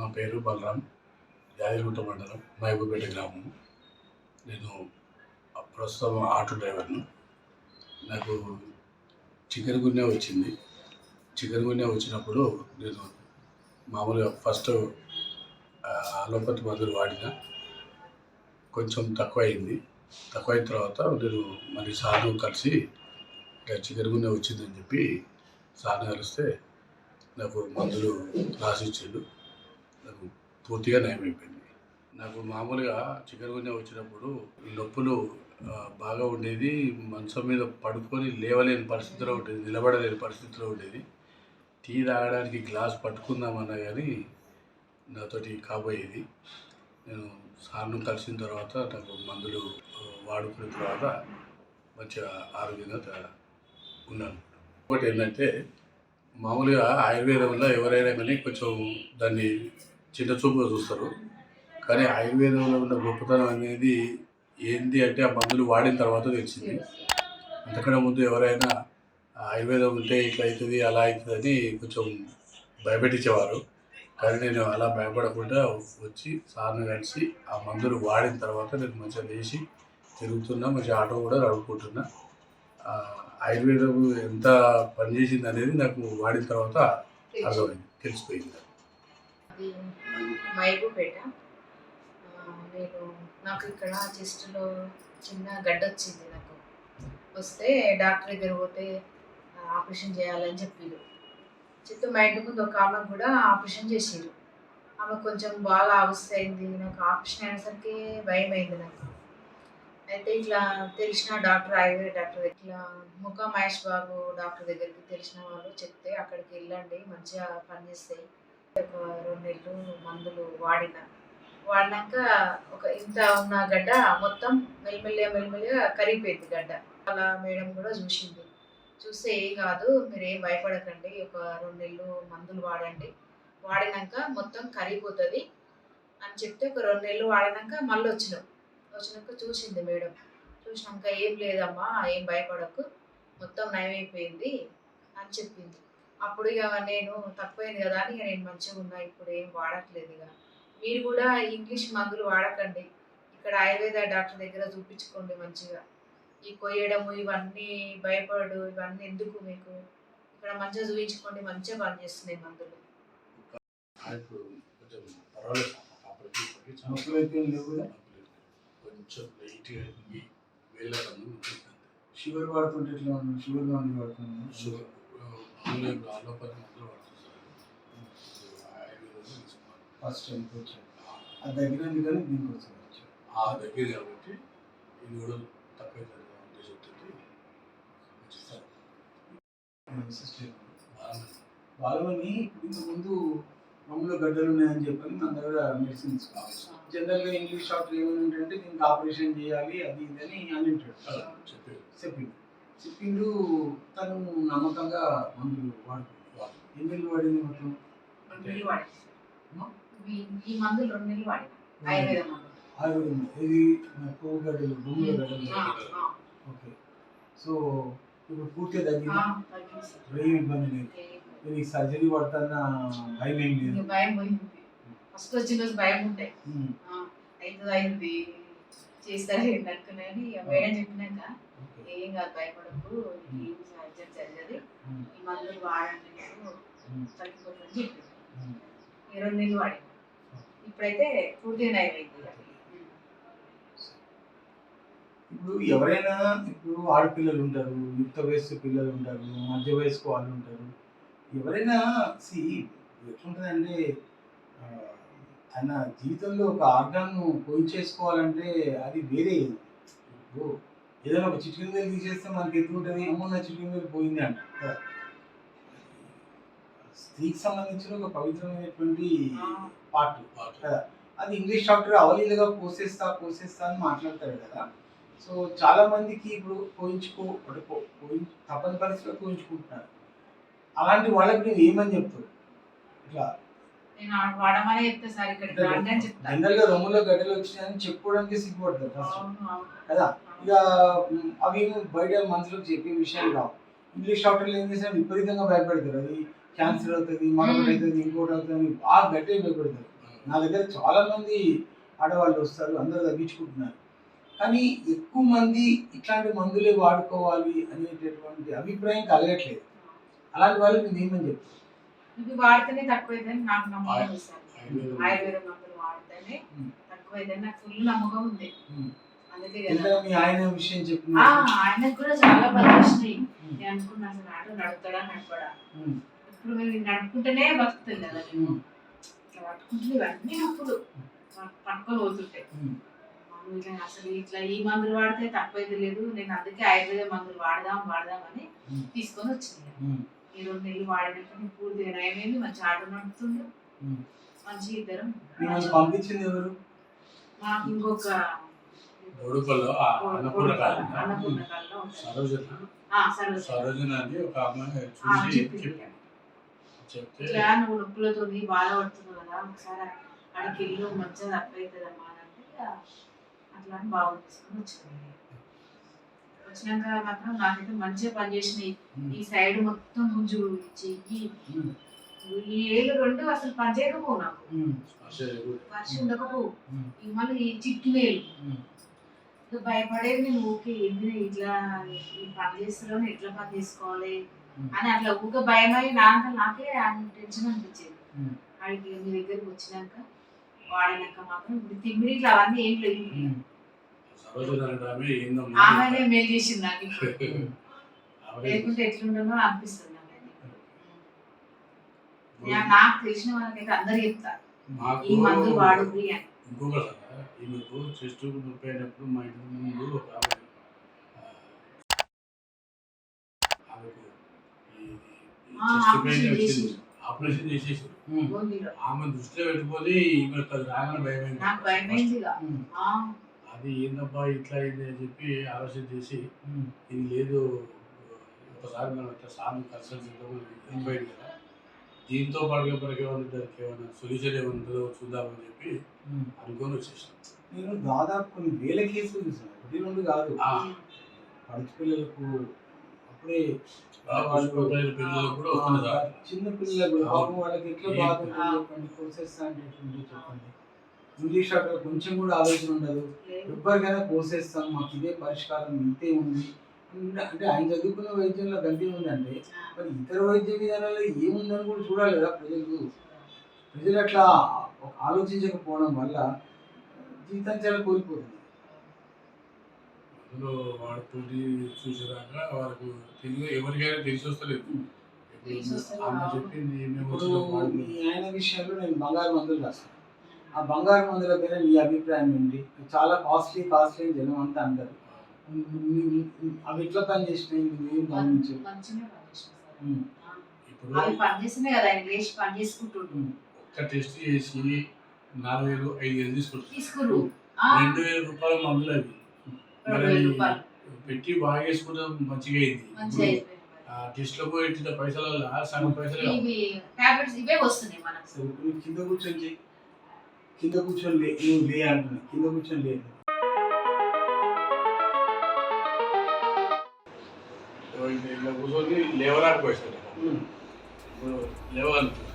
నా పేరు బలరాం యాదగిరిగుట్ట మండలం మహబూబేట గ్రామం. నేను ప్రస్తుతం ఆటో డ్రైవర్ను. నాకు చికెన్ గున్యా వచ్చింది. చికెన్ గున్యా వచ్చినప్పుడు నేను మామూలుగా ఫస్ట్ అలోపతి మందులు వాడిన. కొంచెం తక్కువ అయింది తక్కువ అయిన తర్వాత నేను మళ్ళీ సార్ను కలిసి ఇట్లా చికెన్ గున్యా వచ్చిందని చెప్పి సార్ని కలిస్తే నాకు మందులు రాసిచ్చాడు. నాకు పూర్తిగా నయం అయిపోయింది నాకు మామూలుగా చికెన్ గున్యా వచ్చినప్పుడు నొప్పులు బాగా ఉండేది మంచం మీద పడుకొని లేవలేని పరిస్థితిలో ఉండేది నిలబడలేని పరిస్థితిలో ఉండేది. టీ తాగడానికి గ్లాస్ పట్టుకుందామన్నా కానీ నాతోటి కాబోయేది. నేను సార్ను కలిసిన తర్వాత నాకు మందులు వాడుకున్న తర్వాత మంచిగా ఆరోగ్యంగా ఉన్నాను. ఒకటి ఏంటంటే మామూలుగా ఆయుర్వేదంలో ఎవరైనా కానీ కొంచెం దాన్ని చిన్న చూపుగా చూస్తారు. కానీ ఆయుర్వేదంలో ఉన్న గొప్పతనం అనేది ఏంటి అంటే ఆ మందులు వాడిన తర్వాత తెలిసింది. అంతకన్నా ముందు ఎవరైనా ఆయుర్వేదం ఉంటే ఇట్లా అవుతుంది అలా అవుతుంది అని కొంచెం భయపెట్టించేవారు. కానీ నేను అలా భయపడకుండా వచ్చి సార్ని కలిసి ఆ మందులు వాడిన తర్వాత నేను మంచిగా లేచి తిరుగుతున్నా మంచి ఆటో కూడా నడుపుకుంటున్నా. ఆయుర్వేదం ఎంత పనిచేసింది అనేది నాకు వాడిన తర్వాత అర్థమైంది తెలిసిపోయింది. అది మైబూపేట. ఆ, నేను నాకు ఇక్కడ చెస్ట్లో చిన్న గడ్డ వచ్చింది నాకు. వస్తే డాక్టర్ దగ్గర పోతే ఆపరేషన్ చేయాలని చెప్పారు. చెప్తే మా ఇంటి ముందు ఒక ఆమె కూడా ఆపరేషన్ చేసారు. ఆమె కొంచెం బాగా అవస్థ అయింది నాకు ఆపరేషన్ అయినసరికి భయం అయింది నాకు. అయితే ఇట్లా తెలిసిన డాక్టర్ ఆయుర్వేద డాక్టర్ ఇట్లా ముఖ మహేష్ బాబు డాక్టర్ దగ్గరికి తెలిసిన వాళ్ళు చెప్తే అక్కడికి వెళ్ళండి మంచిగా పనిచేస్తాయి. ఒక రెండు నెలలు మందులు వాడిన. వాడినాక ఒక ఇంత ఉన్న గడ్డ మొత్తం మెల్లిమెల్లిగా మెల్లిమెల్లిగా కరిగిపోయింది గడ్డ. అలా మేడం కూడా చూసింది. చూస్తే ఏం కాదు మీరు ఏం భయపడకండి ఒక రెండు నెలలు మందులు వాడండి. వాడినాక మొత్తం కరిగిపోతుంది అని చెప్తే ఒక రెండు నెలలు వాడినాక మళ్ళీ వచ్చినాం. వచ్చినాక చూసింది మేడం. చూసినాక ఏం లేదమ్మా ఏం భయపడకు మొత్తం నయమైపోయింది అని చెప్పింది. అప్పుడు ఇక నేను తక్కువైంది కదా అని ఇక నేను మంచిగా ఉన్నా ఇప్పుడు ఏం వాడట్లేదు ఇక. మీరు కూడా ఇంగ్లీష్ మందులు వాడకండి. ఇక్కడ ఆయుర్వేద డాక్టర్ దగ్గర చూపించుకోండి మంచిగా. ఈ కొయ్యడము ఇవన్నీ భయపడు ఇవన్నీ ఎందుకు మీకు? ఇక్కడ మంచిగా చూపించుకోండి మంచిగా పనిచేస్తున్నాయి మందులు. కొంచెం లైట్గా షుగర్ వాడుతుంటే ఎట్లా షుగర్ మందులు వాడుతున్నాను షుగర్ అలోపతి ఫస్ట్ అది తగ్గినందుకు కానీ దీనికి వచ్చాను. ఆ దగ్గర కాబట్టి ఇది కూడా తక్కువ వాళ్ళని ఇంత ముందు మామూలుగా గడ్డలు ఉన్నాయని చెప్పని మన దగ్గర మెడిసిన్స్ జనరల్గా ఇంగ్లీష్ షాప్లో ఏమైనా ఏంటంటే దీనికి ఆపరేషన్ చేయాలి అది ఇది అని అని ఉంటాడు చెప్పారు చెప్పిండు తను నమ్మకంగా మందులు వాడుతుంది ఎన్ని నెలలు వాడింది మొత్తం? రెండు నెలలు? ఈ- మందులు రెండు నెలలు వాడి ఆయుర్వేద మందులు. ఆయుర్వేదం ఇది కొవ్వు గడ్డలు భూముల గడ్డలు ఆ, ఆ, ఓకే. సో ఇప్పుడు పూర్తిగా ఆ, తగ్గింది. ఏం ఇబ్బంది లేదు. సర్జరీ పడుతున్న భయం ఏం లేదు? భయం ఫస్ట్ వచ్చిన రోజు భయం ఉండే. ఉమ్, అవుతుంది అయింది చేస్తారు ఏంటనుకున్నా అని ఇక మేడం చెప్పినాక. ఏం కాదు భయపడకు ఏం జరిగేది ఈ మందులు వాడండి చెప్పి రెండు నెలలు వాడి ఇప్పుడైతే పూర్తిగా నయమైంది. ఇప్పుడు ఎవరైనా ఇప్పుడు ఆడపిల్లలు ఉంటారు యుక్త వయస్సు పిల్లలు ఉంటారు మధ్య వయస్కు వాళ్ళు ఉంటారు. ఎవరైనా సి ఎట్లుంటుందంటే తన జీవితంలో ఒక ఆర్గాన్ను పోయి చేసుకోవాలంటే అది వేరే. ఇప్పుడు ఏదైనా ఒక చిటికిన వేలు తీసేస్తే మనకి ఎట్లుంటుంది అమ్మో నా వేలు పోయింది అంట. స్త్రీకి సంబంధించిన ఒక పవిత్రమైనటువంటి పార్ట్. కదా? అది ఇంగ్లీష్ డాక్టర్ అవలీలుగా పోసేస్తా పోసేస్తా అని మాట్లాడతారు కదా? సో చాలా మందికి ఇప్పుడు పోయించుకో అంటే తప్పని పరిస్థితిలో పోయించుకుంటున్నారు. అలాంటి వాళ్ళకి నేను ఏమని చెప్తాను? ఇట్లా నేను ఆ వాడమనే చెప్తా సార్ ఇక్కడ రండి అని చెప్తా. జనరల్గా రొమ్ములో గడ్డలు వచ్చినాయని చెప్పుకోవడానికి సిగ్గుపడతారు ఫస్ట్. కదా? ఇక అవి బయట మనుషులకు చెప్పే విషయాలు కావు. ఇంగ్లీష్ డాక్టర్లు ఏం చేసినా విపరీతంగా భయపెడతారు. అది క్యాన్సర్ అవుతుంది మరొకటి అవుతుంది ఇంకోటి అవుతుంది బాగా గట్టిగా భయపెడతారు. నా దగ్గర చాలా మంది ఆడవాళ్ళు వస్తారు అందరూ తగ్గించుకుంటున్నారు. కానీ ఎక్కువ మంది ఇట్లాంటి మందులే వాడుకోవాలి అనేటటువంటి అభిప్రాయం కలగట్లేదు. అలాంటి వాళ్ళకి నేను ఏమని చెప్తాను? ఇవి వాడితేనే తక్కువైందని నాకు నమ్మకం సార్ ఆయుర్వేదం. మందులు వాడితేనే. తక్కువైందని నాకు ఫుల్ నమ్మకం ఉంది. అందుకే ఆయన విషయం ఆయనకు కూడా చాలా బాగా వచ్చినాయి. నేను అనుకున్నా అసలు ఆటో నడుపుతాడా నడపడా. ఇప్పుడు మేము నడుపుకుంటేనే బతుకుతుంది కదా నేను ఉమ్. ఇట్లా పట్టుకుంటే ఇవన్నీ అప్పుడు పట్టుకొని పోతుంటాయి అసలు ఇట్లా ఈ మందులు వాడితే తప్పైతే లేదు నేను అందుకే ఆయుర్వేద మందులు వాడదాం వాడదామని ఉమ్. తీసుకొని వచ్చింది. ఈ రెండు నెలలు వాడినప్పుడు నేను పూర్తిగా నయమైంది మంచి ఆటో నడుపుతుండు ఉమ్. మంచి ఇద్దరం పంపించింది ఎవరు మాకు ఇంకొక అన్నపూర్ణ కాలంలో. సరోజన. సరోజన అని ఒక అమ్మాయి చూసి. చెప్పాను చెప్తే ఇట్లా నువ్వు నొప్పులతో బాధపడుతున్నావు కదా ఒకసారి అక్కడికి వెళ్ళు మంచిగా తప్పవుతుందమ్మా అని అంటే అట్లా అని బాగా తీసుకొని వచ్చింది వచ్చినాక మాత్రం నాకైతే మంచిగా పనిచేసినాయి. ఈ సైడ్ మొత్తం గుంజు చెయ్యి. ఈ ఏళ్ళు రెండు అసలు పనిచేయకపోవు నాకు. వర్షం. ఈ మళ్ళీ ఈ చిట్టు వేలు భయపడేది నేను ఊకే ఏంది ఇట్లా పని చేస్తున్నాను ఎట్లా పని చేసుకోవాలి. అని అట్లా ఊకే భయమై నాంత నాకే టెన్షన్ అనిపించేది. ఆడికి మీ దగ్గరికి వచ్చినాక వాడినాక మాత్రం ఇప్పుడు తిమ్మిడి ఇట్లా అవన్నీ ఏం లేవు ఉమ్. సరోజన అంటే ఆమె ఏందమ్మా ఆమెనే మేలు చేసింది నాకు లేకుంటే ఎట్లుండనో అనిపిస్తుంది నాకు తెలిసిన వాళ్ళకైతే అందరు చెప్తా ఈ మందు ఈమెకు చెస్ట్ నొప్పి అయినప్పుడు మా ఇంటి ముందు ఒక ఆపరేషన్. గోందీలో. ఆమె దృష్టిలో పెట్టుకొని ఈమె రాగానే భయమైంది. నాకు భయమైంది అది ఏందబ్బా ఇట్లా అయింది అని చెప్పి ఆలోచన చేసి. ఇది లేదు ఒకసారి మనం ఇట్లా సార్ని కన్సల్ట్ చేద్దాం ఇన్వైట్ కదా దీంతో పాటుగా మనకి ఏమైనా దానికి ఏమైనా సొల్యూషన్ ఏమైనా ఉంటుందో చూద్దామని చెప్పి. అనుకొని వచ్చేసాం. నేను దాదాపు కొన్ని వేల కేసులు చూసాను ఒకటి రెండు కాదు. ఆ, పడుచు పిల్లలకు అప్పుడే చిన్న పిల్లలకు వాళ్ళకి ఎట్లా ఉంటుంది చెప్పండి అంటే ఎట్లుంటుంది చెప్పండి. ఇంగ్లీష్ అక్కడ కొంచెం కూడా ఆలోచన ఉండదు. ఎవరికైనా కోసేస్తాం మాకు ఇదే పరిష్కారం ఇంతే ఉంది. అంటే ఆయన చదువుకున్న వైద్యంలో గంటే ఉందంటే మరి ఇతర వైద్య విధానాల్లో ఏముందని కూడా చూడాలి కదా ప్రజలు. ప్రజలు అట్లా ఒక ఆలోచించకపోవడం వల్ల జీవితం చాలా కోల్పోతుంది. అందులో వాడుతోటి చూసేదాకా వాళ్ళకు తెలియ ఎవరికైనా తెలిసి వస్తలేదు. ఆయన విషయంలో నేను బంగారు మందులు రాస్తాను ఆ బంగారు మందుల మీద నీ అభిప్రాయం ఏంటి? చాలా కాస్ట్లీ కాస్ట్లీ అని జనం అంతా అంటారు. అవి ఎట్లా పని చేసినాయి? నువ్వేం గమనించు మంచిగానే పనిచేసింది సార్. ఉమ్. ఆ, ఇప్పుడు అవి పని చేస్తున్నాయి కదా ఆయన లేచి పని చేసుకుంటుండు. ఉమ్. ఒక్క టెస్ట్ చేసి నాలుగు వేలు ఐదు వేలు తీసుకుంటారు. తీసుకురు రెండు వేల రూపాయల మందులు అవి. మరి పెట్టి బాగా వేసుకుంటే మంచిగా అయింది మరి. ఆ టెస్ట్లకు పెట్టిన పైసల సగం పైసలు. ఇవి టాబ్లెట్స్ ఇవే వస్తున్నాయి మనకు. కింద కూర్చొని కింద కూర్చొని లే నువ్వు లే అంటున్నా. కింద కూర్చొని లే. ఇలా కూర్చొని. ఇప్పుడు లేవగలుగుతుంది